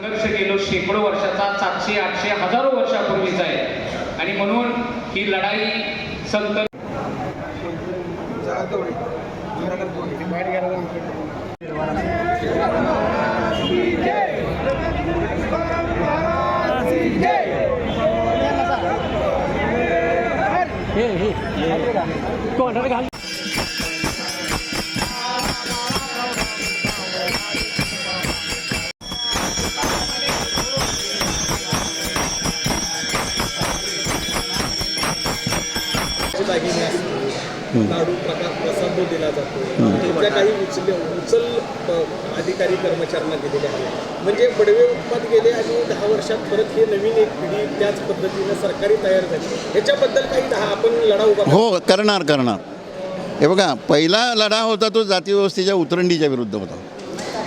संघर्ष गेलो शेकडो वर्षाचा सातशे आठशे हजारो वर्षापूर्वीचा आहे. आणि म्हणून ही लढाई संत घाल जो दिला जातो. त्याच्या काही उचल उचल अधिकारी कर्मचाऱ्यांना दिलेले आहेत. म्हणजे बडवे उत्पाद गेले आणि दहा वर्षात परत हे नवीन एक पिढी त्याच पद्धतीनं सरकारी तयार झाली. ह्याच्याबद्दल काही दहा आपण लढा उभा. हो करणार करणार. हे बघा पहिला लढा होता तो जाती व्यवस्थेच्या उतरंडीच्या विरुद्ध होता.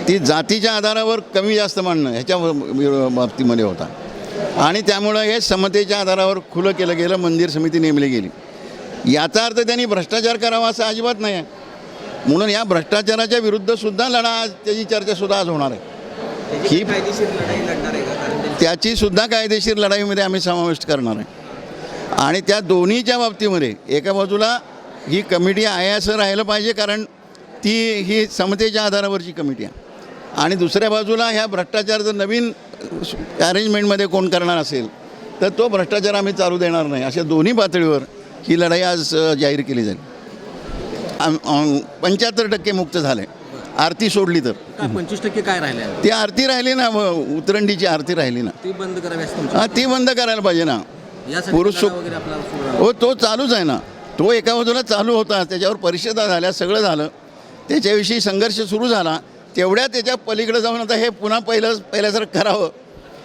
ती जातीच्या आधारावर कमी जास्त मांडणं ह्याच्या बाबतीमध्ये होता. आणि त्यामुळं हे समतेच्या आधारावर खुलं केलं गेलं मंदिर समिती नेमली गेली. याचा अर्थ त्यांनी भ्रष्टाचार करावा असं अजिबात नाही आहे. म्हणून या भ्रष्टाचाराच्या विरुद्ध सुद्धा लढा आज त्याची चर्चा सुद्धा आज होणार आहे. ही कायदेशीर लढाई लढणार आहे का? कारण त्याची सुद्धा कायदेशीर लढाईमध्ये आम्ही समाविष्ट करणार आहे. आणि त्या दोन्हीच्या बाबतीमध्ये एका बाजूला ही कमिटी आहे असं राहिलं पाहिजे कारण ती ही समतेच्या आधारावरची कमिटी आहे. आणि दुसऱ्या बाजूला ह्या भ्रष्टाचार जर नवीन अरेंजमेंटमध्ये कोण करणार असेल तर तो भ्रष्टाचार आम्ही चालू देणार नाही. अशा दोन्ही पातळीवर ही लढाई आज जाहीर केली जाईल. पंच्याहत्तर टक्के मुक्त झाले. आरती सोडली तर. पंचवीस टक्के काय राहिले? ती आरती राहिली ना उतरंडीची आरती राहिली ना. ती बंद करावी हा ती बंद करायला पाहिजे ना. पुरुष. हो तो चालूच आहे ना. तो एका बाजूला चालू होता त्याच्यावर परिषदा झाल्या सगळं झालं. त्याच्याविषयी संघर्ष सुरू झाला. तेवढ्या त्याच्या पलीकडे जाऊन आता हे पुन्हा पहिलं पहिल्यासारखं करावं.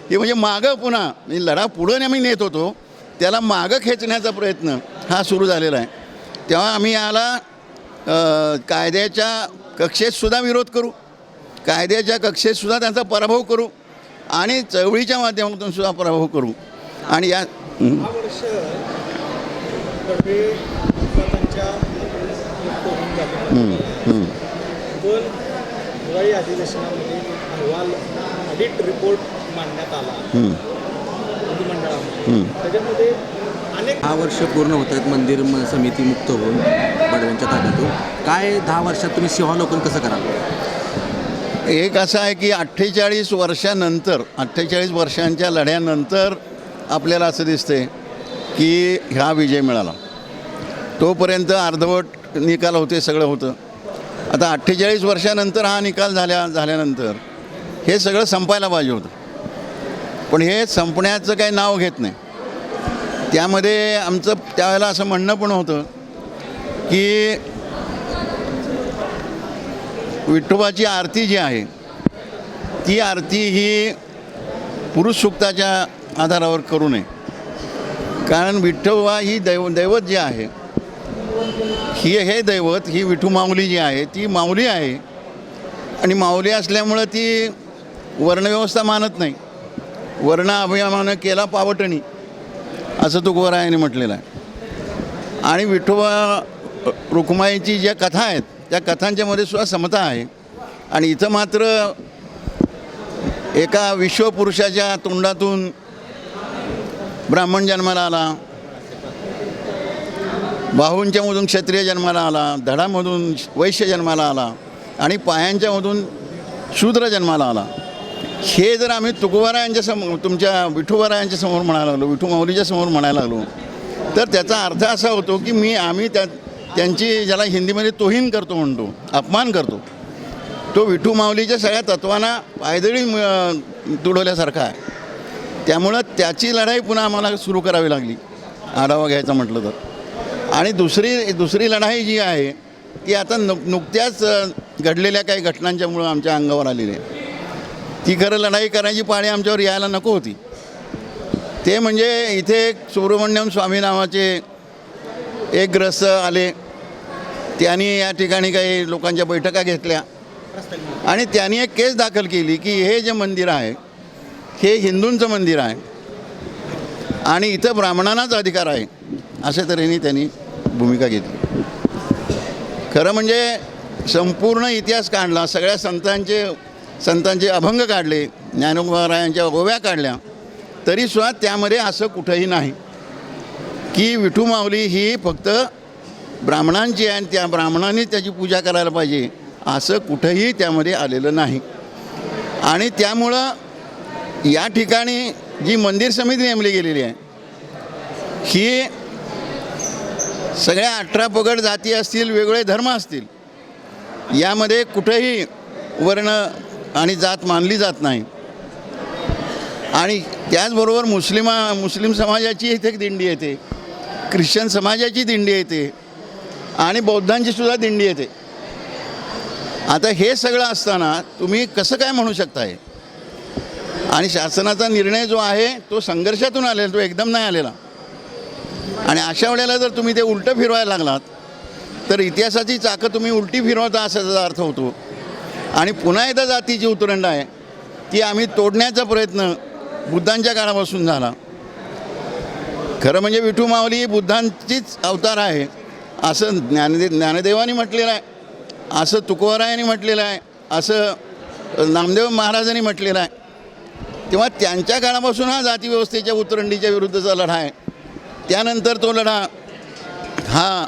हे म्हणजे मागं पुन्हा म्हणजे लढा पुढं आम्ही नेत होतो. त्याला मागं खेचण्याचा प्रयत्न हा सुरू झालेला आहे. तेव्हा आम्ही याला कायद्याच्या कक्षेतसुद्धा विरोध करू. कायद्याच्या कक्षेतसुद्धा त्यांचा पराभव करू आणि चळवळीच्या माध्यमातून सुद्धा पराभव करू. आणि या अधिवेशनामध्ये अहवाल ऑडिट रिपोर्ट मांडण्यात आला. हं. त्याच्यामध्ये अनेक दहा वर्ष पूर्ण होत आहेत मंदिर समिती मुक्त होऊन बडव्यांच्या ताब्यातून. काय दहा वर्षात तुम्ही सिंहावलोकन कसं कराल? एक असं आहे की अठ्ठेचाळीस वर्षानंतर अठ्ठेचाळीस वर्षांच्या लढ्यानंतर आपल्याला असं दिसते की ह्या विजय मिळाला. तोपर्यंत अर्धवट निकाल होते सगळं होतं. आता अठ्ठेचाळीस वर्षानंतर हा निकाल झाल्या झाल्यानंतर हे सगळं संपायला पाहिजे होतं. पण हे संपण्याचं काही नाव घेत नाही. त्यामध्ये आमचं त्यावेळेला असं म्हणणं पण होतं की विठोबाची आरती जी आहे ती आरती ही पुरुष सुक्ताच्या आधारावर करू नये. कारण विठोबा ही दैव दैवत जी आहे ही हे दैवत ही विठू माऊली जी आहे ती माऊली आहे. आणि माऊली असल्यामुळं ती वर्णव्यवस्था मानत नाही. वर्ण अभिमानं केला पावटणी. असं तुकोबरायाने म्हटलेलं आहे. आणि विठोबा रुक्माईची ज्या कथा आहेत त्या कथांच्यामध्ये सुद्धा समता आहे. आणि इथं मात्र एका विश्वपुरुषाच्या तोंडातून ब्राह्मण जन्माला आला. बाहूंच्यामधून क्षत्रिय जन्माला आला. धडामधून वैश्य जन्माला आला. आणि पायांच्यामधून शूद्र जन्माला आला. हे जर आम्ही तुकोबारायांच्या समोर तुमच्या विठुबारायांच्या समोर म्हणायला लागलो विठू माऊलीच्या समोर म्हणायला लागलो तर त्याचा अर्थ असा होतो की मी आम्ही त्या त्यांची ज्याला हिंदीमध्ये तोहीन करतो म्हणतो अपमान करतो तो विठू माऊलीच्या सगळ्या तत्वांना पायदळी तुडवल्यासारखा आहे. त्यामुळं त्याची लढाई पुन्हा आम्हाला सुरू करावी लागली आढावा घ्यायचा म्हटलं तर. आणि दुसरी दुसरी लढाई जी आहे ती आता नुक नुकत्याच घडलेल्या काही घटनांच्यामुळं आमच्या अंगावर आलेली आहे. ती खरं लढाई करायची पाळी आमच्यावर यायला नको होती. ते म्हणजे इथे एक सुब्रमण्यम स्वामी नावाचे एक ग्रस्त आले. त्यांनी या ठिकाणी काही लोकांच्या बैठका घेतल्या. आणि त्यांनी एक केस दाखल केली की हे जे मंदिर आहे हे हिंदूंचं मंदिर आहे. आणि इथं ब्राह्मणांनाच अधिकार आहे अशा तऱ्हेने त्यांनी भूमिका घेतली. खरं म्हणजे संपूर्ण इतिहास काढला सगळ्या संतांचे संतांचे अभंग काढले ज्ञानोबारायांच्या ओव्या काढल्या तरीसुद्धा त्यामध्ये असं कुठंही नाही. की विठू माऊली ही फक्त ब्राह्मणांची आहे आणि त्या ब्राह्मणांनी त्याची पूजा करायला पाहिजे असं कुठंही त्यामध्ये आलेलं नाही. आणि त्यामुळं या ठिकाणी जी मंदिर समिती नेमली गेलेली आहे ही सगळ्या अठरा पगड जाती असतील वेगवेगळे धर्म असतील यामध्ये कुठंही वर्ण आणि जात मानली जात नाही. आणि त्याचबरोबर मुस्लिमा मुस्लिम समाजाची इथे दिंडी येते. ख्रिश्चन समाजाची दिंडी येते. आणि बौद्धांची सुद्धा दिंडी येते. आता हे सगळं असताना तुम्ही कसं काय म्हणू शकताय? आणि शासनाचा निर्णय जो आहे तो संघर्षातून आलेला तो एकदम नाही आलेला. आणि अशा वेळेला जर तुम्ही ते उलटं फिरवायला लागलात तर इतिहासाची चाकं तुम्ही उलटी फिरवता असा अर्थ होतो. आणि पुन्हा एकदा जातीची उतरंड आहे ती आम्ही तोडण्याचा प्रयत्न बुद्धांच्या काळापासून झाला. खरं म्हणजे विठू माऊली ही बुद्धांचीच अवतार आहे असं ज्ञानदे ज्ञानदेवानी म्हटलेलं आहे असं तुकोबरायांनी म्हटलेलं आहे असं नामदेव महाराजांनी म्हटलेलं आहे. तेव्हा त्यांच्या काळापासून हा जातीव्यवस्थेच्या उतरंडीच्या विरुद्धचा लढा आहे. त्यानंतर तो लढा हा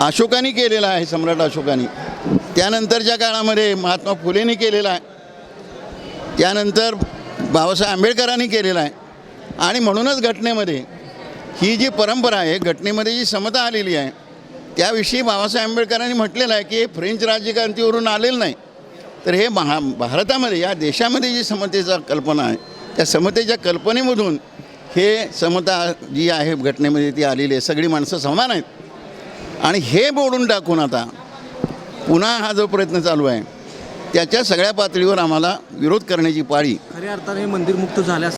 अशोकाने केलेला आहे सम्राट अशोकाने. त्यानंतरच्या काळामध्ये महात्मा फुलेंनी केलेला आहे. त्यानंतर बाबासाहेब आंबेडकरांनी केलेला आहे. आणि म्हणूनच घटनेमध्ये ही जी परंपरा आहे घटनेमध्ये जी समता आलेली आहे त्याविषयी बाबासाहेब आंबेडकरांनी म्हटलेलं आहे की हे फ्रेंच राज्यक्रांतीवरून आलेलं नाही. तर हे महा भारतामध्ये या देशामध्ये जी समतेचा कल्पना आहे त्या समतेच्या कल्पनेमधून हे समता जी आहे घटनेमध्ये ती आलेली आहे. सगळी माणसं समान आहेत. आणि हे बोडून टाकून आता पुन्हा हा जो प्रयत्न चालू आहे त्याच्या सगळ्या पातळीवर आम्हाला विरोध करण्याची पाळी खऱ्या अर्थाने मंदिर मुक्त झाल्यास